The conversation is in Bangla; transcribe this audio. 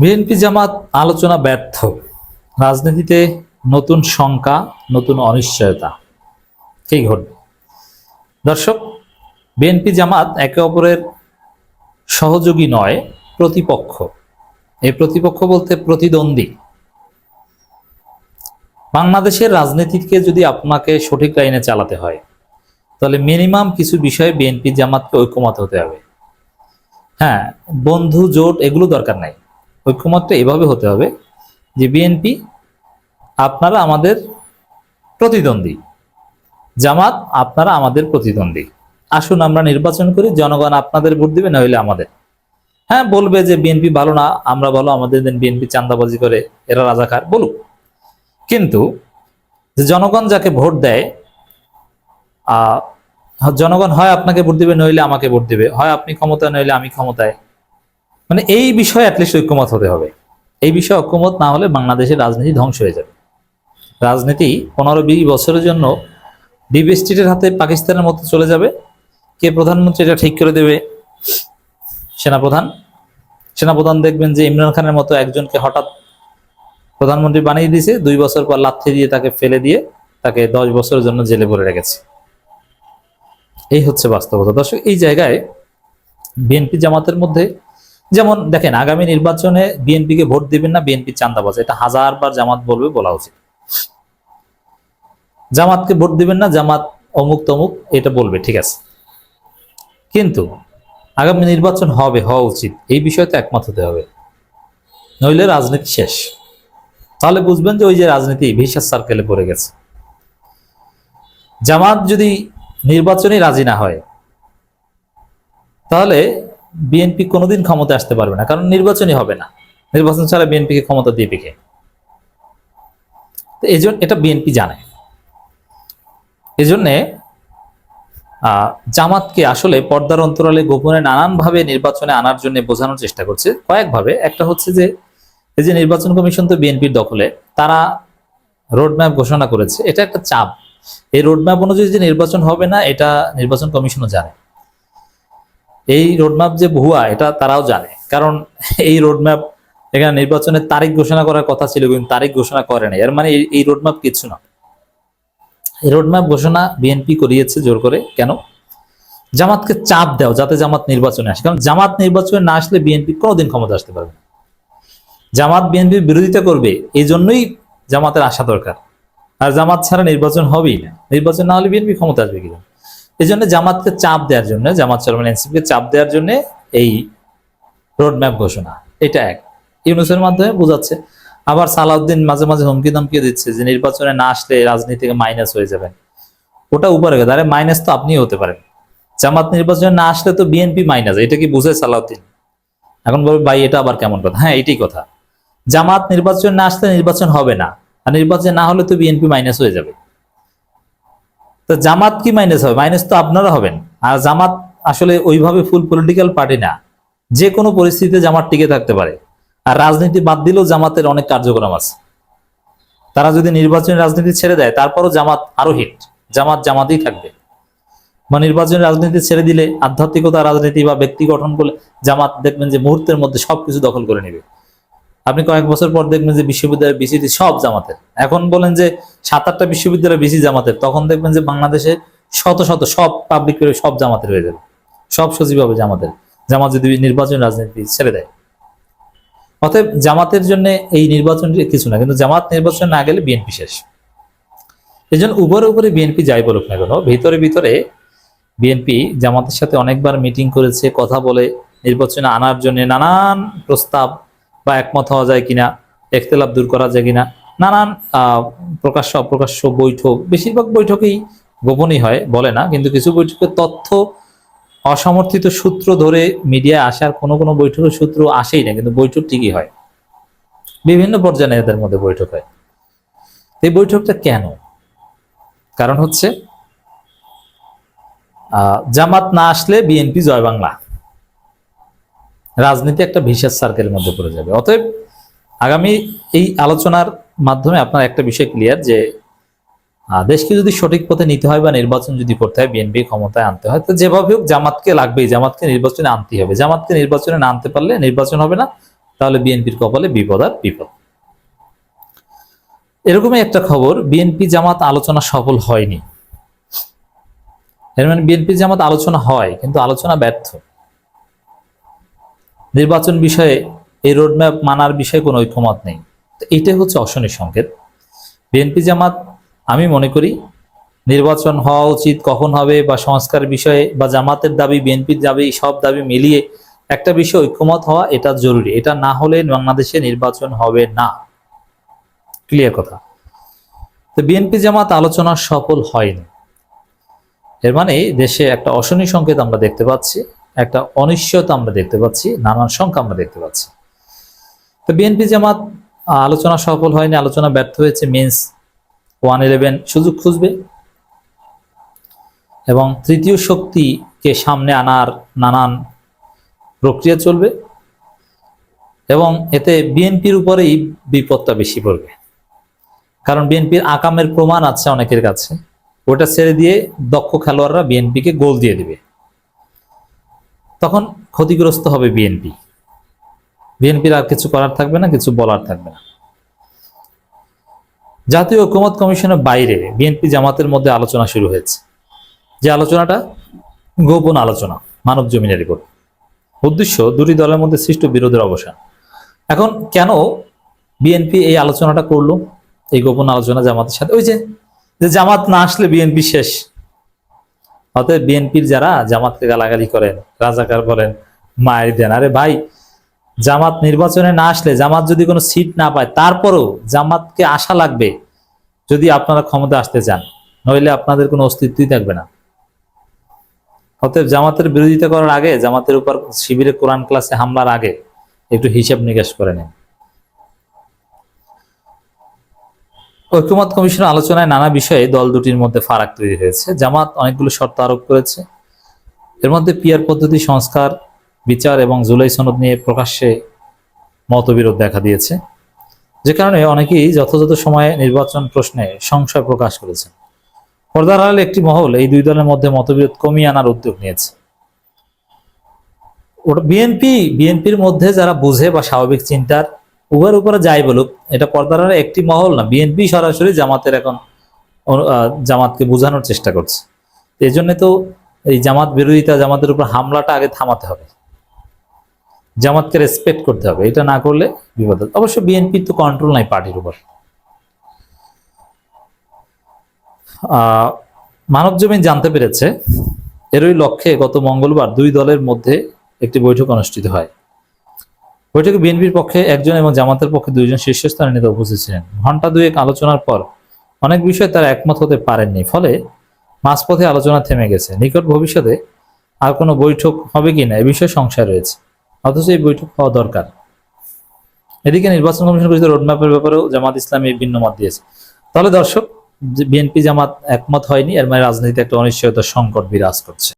বিএনপি জামাত আলোচনা ব্যর্থ। রাজনীতিতে নতুন শঙ্কা, নতুন অনিশ্চয়তা। কি ঘটবে? দর্শক, বিএনপি জামাত একে অপরের সহযোগী নয়, প্রতিপক্ষ। এই প্রতিপক্ষ বলতে প্রতিদ্বন্দ্বী। বাংলাদেশের রাজনীতিকে যদি আপনাকে সঠিক লাইনে চালাতে হয়, তাহলে মিনিমাম কিছু বিষয়ে বিএনপি জামাতকে ঐক্যমত হতে হবে। হ্যাঁ বন্ধু, জোট, এগুলো দরকার নাই। ঐক্যমতটা এভাবে হতে হবে যে বিএনপি আপনারা আমাদের প্রতিদ্বন্দ্বী। জামাত আপনারা আমাদের প্রতিদ্বন্দ্বী। আসুন আমরা নির্বাচন করি, জনগণ আপনাদের ভোট দিবে, নইলে আমাদের। হ্যাঁ বলবে যে বিএনপি ভালো না, আমরা ভালো, আমাদের দিন বিএনপি চান্দাবাজি করে, এরা রাজাকার, বলুক। কিন্তু জনগণ যাকে ভোট দেয় জনগণ হয় আপনাকে ভোট দিবে, নইলে আমাকে ভোট দিবে। হয় আপনি ক্ষমতায়, নইলে আমি ক্ষমতায়। মানে এই বিষয়ে অ্যাটলিস্ট ঐক্যমত হতে হবে। এই বিষয়ে ঐক্যমত না হলে বাংলাদেশের রাজনীতি ধ্বংস হয়ে যাবে। রাজনীতি পনেরো বিশ বছরের জন্য ডিপ স্টেটের হাতে পাকিস্তানের মতো চলে যাবে। কে প্রধানমন্ত্রী এটা ঠিক করে দেবে? সেনাপ্রধান। সেনাপ্রধান দেখবেন যে ইমরান খানের মতো একজনকে হঠাৎ প্রধানমন্ত্রী বানিয়ে দিয়েছে, দুই বছর পর লাথি দিয়ে তাকে ফেলে দিয়ে তাকে দশ বছরের জন্য জেলে ভরে রেখেছে। এই হচ্ছে বাস্তবতা। দর্শক, এই জায়গায় বিএনপি জামাতের মধ্যে যেমন দেখেন, আগামী নির্বাচনে বিএনপিকে ভোট দিবেন না, বিএনপি চান্দাবাজ। এটা হাজারবার জামাত বলবে, বলা উচিত। জামাতকে ভোট দিবেন না, জামাত অমুক তমুক এটা বলবে, ঠিক আছে। কিন্তু আগামী নির্বাচন হবে, হওয়া উচিত। এই বিষয়তে একমত হতে হবে। নইলে রাজনীতি শেষ। তাহলে বুঝবেন যে ওই যে রাজনীতি ভিসার সার্কেলে পড়ে গেছে। জামাত যদি নির্বাচনে রাজি না হয়, তাহলে বিএনপি কোনোদিন ক্ষমতা আসতে পারবে না, কারণ নির্বাচনই হবে না। নির্বাচন ছাড়া বিএনপিকে ক্ষমতা দিয়ে পেকে তো এই এটা বিএনপি জানে। এজন্যে জামাতকে আসলে পর্দার অন্তরালে গোপনে নানানভাবে নির্বাচনে আনার জন্য বোঝানোর চেষ্টা করছে। কয়েকভাবে, একটা হচ্ছে যে, এই যে নির্বাচন কমিশন তো বিএনপির দখলে, তারা রোডম্যাপ ঘোষণা করেছে। এটা একটা চাপ। এই রোডম্যাপ অনুযায়ী যে নির্বাচন হবে না, এটা নির্বাচন কমিশনও জানে। এই রোডম্যাপ যে ভুয়া, এটা তারাও জানে। কারণ এই রোডম্যাপ এখানে নির্বাচনের তারিখ ঘোষণা করার কথা ছিল, কিন্তু তারিখ ঘোষণা করে নাই। এর মানে এই- রোডম্যাপ কিছু না। এই রোডম্যাপ ঘোষণা বিএনপি করিয়েছে জোর করে। কেন? জামাতকে চাপ দাও, যাতে জামাত নির্বাচনে আসে। কারণ জামাত নির্বাচনে না আসলে বিএনপি কোনোদিন ক্ষমতা আসতে পারবে জামাত বিএনপির বিরোধিতা করবে এই জন্যই জামাতের আসা দরকার। আর জামাত ছাড়া নির্বাচন হবেই না। নির্বাচন না হলে বিএনপি ক্ষমতা আসবে কিনা এই জন্য জামাতকে চাপ দেওয়ার জন্য, জামাত চরমান এনসিপিকে চাপ দেওয়ার জন্য এই রোডম্যাপ ঘোষণা। এটা এক। ইউনুসের মাধ্যমে বোঝাচ্ছে। আবার সালাউদ্দিন মাঝে মাঝে হুমকি ধমকি দিচ্ছে যে নির্বাচনে না আসলে রাজনীতি থেকে মাইনাস হয়ে যাবেন। ওটা উপরে আরে মাইনাস তো আপনিও হতে পারেন। জামাত নির্বাচনে না আসলে তো বিএনপি মাইনাস এটা কি বুঝে সালাউদ্দিন? এখন বলবে, ভাই, এটা আবার কেমন কথা? হ্যাঁ এটাই কথা। জামাত নির্বাচন না আসলে নির্বাচন হবে না। আর নির্বাচন না হলে তো বিএনপি মাইনাস হয়ে যাবে। তো জামাত কি মাইনাস হবে? মাইনাস তো আপনারা হবেন। আর জামাত আসলে ওইভাবে ফুল পলিটিক্যাল পার্টি না। যে কোনো পরিস্থিতিতে জামাত টিকে থাকতে পারে। আর রাজনীতি বাদ দিলেও জামাতের অনেক কার্যক্রম আছে। তারা যদি নির্বাচনী রাজনীতি ছেড়ে দেয়, তারপরও জামাত আরও হিট জামাত জামাতেই থাকবে। বা নির্বাচনী রাজনীতি ছেড়ে দিলে আধ্যাত্মিকতা রাজনীতি বা ব্যক্তি গঠন করলে জামাত দেখবেন যে মুহূর্তের মধ্যে সবকিছু দখল করে নেবে। আপনি কয়েক বছর পর দেখবেন যে বিশ্ববিদ্যালয় বিসিটি সব জামাতের। এখন বলেন যে সাত আটটা বিশ্ববিদ্যালয় বেশি জামাতের, তখন দেখবেন যে বাংলাদেশে শত শত সব পাবলিক সব জামাতের হয়ে যাবে। সব সচিব হবে জামাতের। জামাত যদি নির্বাচনী রাজনীতি ছেড়ে দেয়। অতএব জামাতের জন্য এই নির্বাচনটি কিছু না, কিন্তু জামাত নির্বাচন না গেলে বিএনপি শেষ। এই জন্য উপরে উপরে বিএনপি যাই বলুক না কেন, ভিতরে ভিতরে বিএনপি জামাতের সাথে অনেকবার মিটিং করেছে, কথা বলে, নির্বাচনে আনার জন্য নানান প্রস্তাব বা একমত হওয়া যায় কিনা, একতলাপ দূর করা যায় কিনা, নানান প্রকাশ্য অপ্রকাশ্য বৈঠক, বেশিরভাগ বৈঠকেই গোপনই হয়, বলে না, কিন্তু কিছু বৈঠকে তথ্য অসমর্থিত সূত্র ধরে মিডিয়ায় আসার কোনো কোনো বৈঠকের সূত্র আসেই না, কিন্তু বৈঠক ঠিকই হয়। বিভিন্ন পর্যায়ে নেতাদের মধ্যে বৈঠক হয়। এই বৈঠকটা কেন? কারণ হচ্ছে জামাত না আসলে বিএনপি জয় বাংলা। রাজনীতি একটা ভিসার সার্কেলের মধ্যে পড়ে যাবে। অতএব আগামী এই আলোচনার মাধ্যমে আপনার একটা বিষয় ক্লিয়ার যে দেশকে যদি সঠিক পথে নিতে হয় বা নির্বাচন যদি করতে হয় বিএনপি ক্ষমতায় আনতে হয়, তো যেভাবে হোক জামাতকে লাগবেই, জামাতকে নির্বাচনে আনতেই হবে। জামাতকে নির্বাচনে না আনতে পারলে নির্বাচন হবে না, তাহলে বিএনপির কপালে বিপদ আর বিপদ। এরকমই একটা খবর বিএনপি জামাত আলোচনা সফল হয়নি। এর মানে বিএনপি জামাত আলোচনা হয়, কিন্তু আলোচনা ব্যর্থ। নির্বাচন বিষয়ে, এই রোডম্যাপ মানার বিষয়ে কোনো ঐক্যমত নেই। তো এটাই হচ্ছে অশনি সংকেত। বিএনপি জামাত, আমি মনে করি নির্বাচন হওয়া উচিত, কখন হবে বা সংস্কার বিষয়ে বা জামাতের দাবি, বিএনপির দাবি, সব দাবি মিলিয়ে একটা বিষয়ে ঐক্যমত হওয়া, এটা জরুরি। এটা না হলে বাংলাদেশে নির্বাচন হবে না। ক্লিয়ার কথা। তো বিএনপি জামাত আলোচনা সফল হয়নি। এর মানে দেশে একটা অশনি সংকেত আমরা দেখতে পাচ্ছি। একটা অনিশ্চয়তা আমরা দেখতে পাচ্ছি, নানান সংখ্যা আমরা দেখতে পাচ্ছি। তো বিএনপি জামাত আলোচনা সফল হয়নি, আলোচনা ব্যর্থ হয়েছে মিন্স ওয়ান ইলেভেন সুযোগ খুঁজবে। এবং তৃতীয় শক্তিকে সামনে আনার নানান প্রক্রিয়া চলবে। এবং এতে বিএনপির উপরেই বিপদটা বেশি পড়বে। কারণ বিএনপির আকামের প্রমাণ আছে অনেকের কাছে। ওটা ছেড়ে দিয়ে দক্ষ খেলোয়াড়রা বিএনপিকে গোল দিয়ে দিবে। তখন ক্ষতিগ্রস্ত হবে বিএনপি বিএনপির আর কিছু করার থাকবে না, কিছু বলার থাকবে না। জাতীয় ঐক্যমত কমিশনের বাইরে বিএনপি জামাতের মধ্যে আলোচনা শুরু হয়েছে। যে আলোচনাটা গোপন আলোচনা, মানব জমিনের উপর উদ্দেশ্য, দুটি দলের মধ্যে সৃষ্ট বিরোধের অবসান। এখন কেন বিএনপি এই আলোচনাটা করল, এই গোপন আলোচনা জামাতের সাথে? ওই যে জামাত না আসলে বিএনপি শেষ। অতএব বিএনপির যারা জামাতকে গালাগালি করেন, রাজাকার বলেন মায়ের দেন, আরে ভাই, জামাত নির্বাচনে না আসলে, জামাত যদি কোনো সিট না পায়, তারপরও জামাতকে আশা লাগবে যদি আপনারা ক্ষমতা আসতে চান, নইলে আপনাদের কোনো অস্তিত্বই থাকবে না। অতএব জামাতের বিরোধিতা করার আগে, জামাতের উপর শিবিরে কোরআন ক্লাসে হামলার আগে একটু হিসাব নিকাশ করে নিন। ঐক্যমত কমিশনের আলোচনায় নানা বিষয়ে দল দুটির মধ্যে ফারাক তৈরি হয়েছে। জামাত অনেকগুলো শর্ত আরোপ করেছে। এর মধ্যে পিয়ার পদ্ধতি সংস্কার, বিচার এবং জুলাই সনদ নিয়ে প্রকাশ্যে মতবিরোধ দেখা দিয়েছে। যে কারণে অনেকেই যথাযথ সময়ে নির্বাচন প্রশ্নে সংশয় প্রকাশ করেছেন। পর্দার আড়ালে একটি মহল এই দুই দলের মধ্যে মতবিরোধ কমিয়ে আনার উদ্যোগ নিয়েছে। ওটা বিএনপি, বিএনপির মধ্যে যারা বুঝে বা স্বাভাবিক চিন্তার উভয়ের উপরে যাই বলুক, এটা পর্দার একটি মহল না। বিএনপি সরাসরি জামাতের এখন জামাতকে বোঝানোর চেষ্টা করছে। এই জন্য তো এই জামাত বিরোধিতা, জামাতের উপর হামলাটা আগে থামাতে হবে। জামাতকে রেসপেক্ট করতে হবে। এটা না করলে বিপদ অবশ্য বিএনপির তো কন্ট্রোল নাই পার্টির উপর। মানব জমিন জানতে পেরেছে, এরই লক্ষ্যে গত মঙ্গলবার দুই দলের মধ্যে একটি বৈঠক অনুষ্ঠিত হয়। বৈঠকে বিএনপির পক্ষে একজন এবং জামাতের পক্ষে দুইজন শীর্ষস্থানীয় নেতা উপস্থিত ছিলেন। ঘণ্টা দুয়েক আলোচনার পর অনেক বিষয়ে তারা একমত হতে পারেননি। ফলে মাঝপথে আলোচনা থেমে গেছে। নিকট ভবিষ্যতে আর কোনো বৈঠক হবে কিনা এ বিষয়ে সংশয় রয়েছে। অথচ এই বৈঠক হওয়া দরকার। এদিকে নির্বাচন কমিশন ঘোষিত রোডম্যাপের ব্যাপারেও জামাত ইসলামী ভিন্ন মত দিয়েছে। তাহলে দর্শক বিএনপি জামাত একমত হয়নি, এর মানে রাজনীতিতে একটা অনিশ্চয়তার সংকট বিরাজ করছে।